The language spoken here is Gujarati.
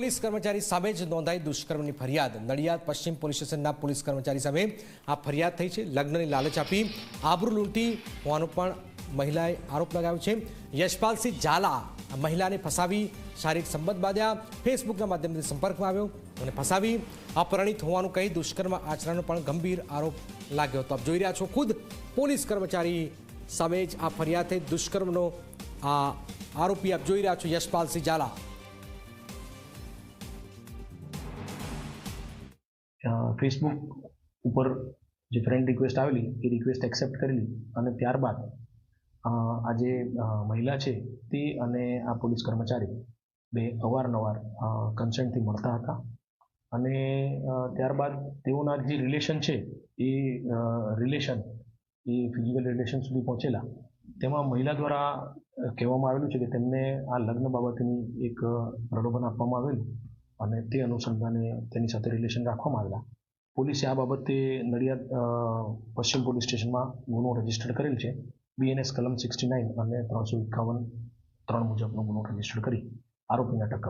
પોલીસ કર્મચારી સામે જ નોંધાઈ દુષ્કર્મની ફરિયાદ. નડિયાદ પશ્ચિમ પોલીસ સ્ટેશનના પોલીસ કર્મચારી સામે આ ફરિયાદ થઈ છે. લગ્નની લાલચ આપી આબરૂ લૂંટી હોવાનો પણ મહિલાએ આરોપ લગાવ્યો છે. યશપાલસિંહ ઝાલા મહિલાને ફસાવી શારીરિક સંબંધ બાંધ્યા, ફેસબુકના માધ્યમથી સંપર્કમાં આવ્યો અને ફસાવી અપરણિત હોવાનું કહી દુષ્કર્મ આચરણનો પણ ગંભીર આરોપ લાગ્યો હતો. આપ જોઈ રહ્યા છો ખુદ પોલીસ કર્મચારી સામે જ આ ફરિયાદ થઈ. દુષ્કર્મનો આ આરોપી આપ જોઈ રહ્યા છો યશપાલસિંહ ઝાલા. ફેસબુક ઉપર જે ફ્રેન્ડ રિક્વેસ્ટ આવેલી, એ રિક્વેસ્ટ એક્સેપ્ટ કરેલી અને ત્યારબાદ આ જે મહિલા છે તે અને આ પોલીસ કર્મચારી બે અવારનવાર કન્સન્ટથી મળતા હતા અને ત્યારબાદ તેઓના જે રિલેશન છે એ રિલેશન એ ફિઝિકલ રિલેશન સુધી પહોંચેલા. તેમાં મહિલા દ્વારા કહેવામાં આવેલું છે કે તેમને આ લગ્ન બાબતની એક પ્રલોભન આપવામાં આવેલું. અને તે અનુસંધાને તેની સાથે રિલેશન રાખવામાં આવેલા. પોલીસે આ બાબતે નડિયાદ પશ્ચિમ પોલીસ સ્ટેશનમાં ગુનો રજિસ્ટર કરેલ છે. બીએનએસ કલમ સિક્સટી નાઇન અને ત્રણસો એકાવન ત્રણ મુજબનો ગુનો રજિસ્ટર કરી. આરોપીને અટક